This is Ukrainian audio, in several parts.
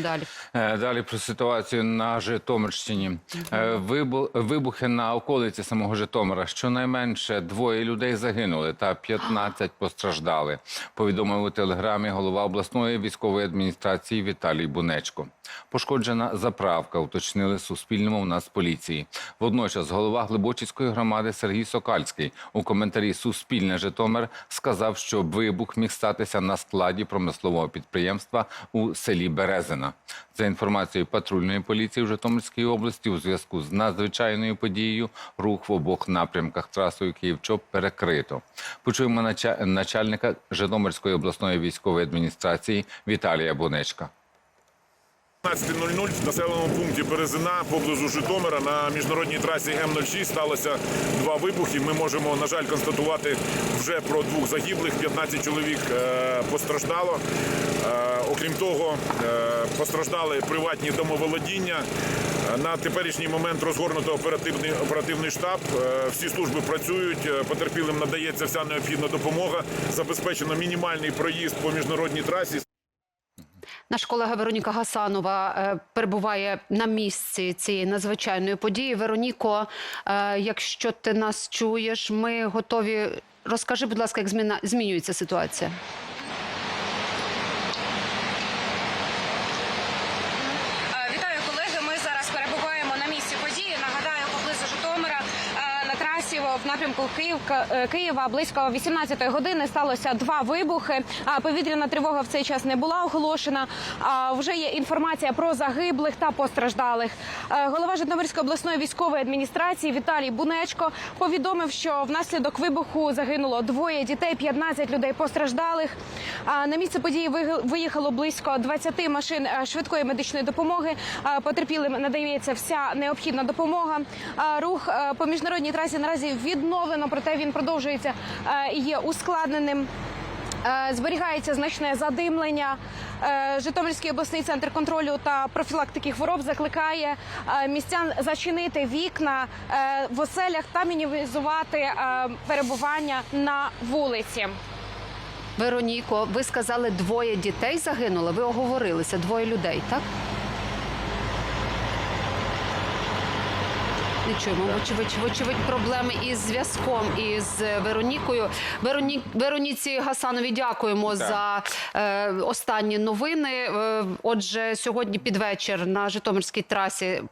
Далі. Е, Далі про ситуацію на Житомирщині. Е, Вибухи на околиці самого Житомира. Щонайменше двоє людей загинули та 15 постраждали. Повідомив у телеграмі голова обласної військової адміністрації Віталій Бунечко. Пошкоджена заправка, уточнили Суспільному у нас поліції. Водночас голова Глибочицької громади Сергій Сокальський у коментарі Суспільне Житомир сказав, що вибух міг статися на складі промислового підприємства у селі Березина. За інформацією патрульної поліції в Житомирській області, у зв'язку з надзвичайною подією рух в обох напрямках трасою Київ-Чоп перекрито. Почуємо нача- начальника Житомирської обласної військової адміністрації Віталія Бонечка. 15.00 в населеному пункті Березина поблизу Житомира на міжнародній трасі М06 сталося два вибухи. Ми можемо, на жаль, констатувати вже про двох загиблих, 15 чоловік е, постраждало. Е, окрім того, е, постраждали приватні домоволодіння. На теперішній момент розгорнуто оперативний оперативний штаб. Всі служби працюють. Потерпілим надається вся необхідна допомога. Забезпечено мінімальний проїзд по міжнародній трасі. Наш колега Вероніка Гасанова е, перебуває на місці цієї надзвичайної події. Вероніко, е, якщо ти нас чуєш, ми готові. Розкажи, будь ласка, як змінюється ситуація. В напрямку Київка е, Києва близько 18-ї години сталося два вибухи. А повітряна тривога в цей час не була оголошена. А вже є інформація про загиблих та постраждалих. Е, Голова Житомирської обласної військової адміністрації Віталій Бунечко повідомив, що внаслідок вибуху загинуло двоє дітей, 15 людей постраждалих. А На місце події виїхало близько 20 машин е, швидкої медичної допомоги. Потерпілим надається вся необхідна допомога. Рух по міжнародній трасі наразі відновлено, проте він продовжується е, і є ускладненим. Е, Зберігається значне задимлення. Е, Житомирський обласний центр контролю та профілактики хвороб закликає містян зачинити вікна в оселях та мінімізувати перебування на вулиці. Вероніко, ви сказали, двоє дітей загинули. Ви оговорилися, двоє людей, так? Не чуємо, вочевидь, вочевидь, проблеми із зв'язком із Веронікою. Вероні... Вероніці Гасанові дякуємо за е, останні новини. Е, отже, сьогодні під вечір на Житомирській трасі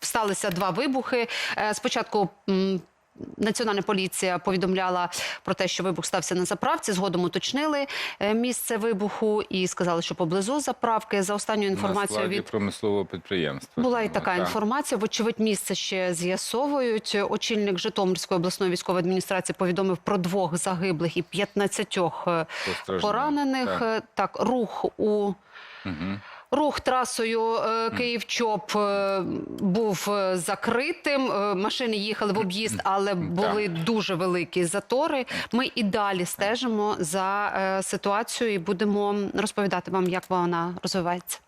сталися два вибухи. Е, спочатку. Національна поліція повідомляла про те, що вибух стався на заправці. Згодом уточнили е, місце вибуху і сказали, що поблизу заправки за останньою На інформацією від промислового підприємства. була і така Так. інформація. Вочевидь, місце ще з'ясовують. Очільник Житомирської обласної військової адміністрації повідомив про двох загиблих і 15 е, поранених. так. Так, рух у. Рух трасою е, Київ-Чоп е, був е, закритим. Машини їхали в об'їзд, але були дуже великі затори. Ми і далі стежимо за ситуацією і будемо розповідати вам, як вона розвивається.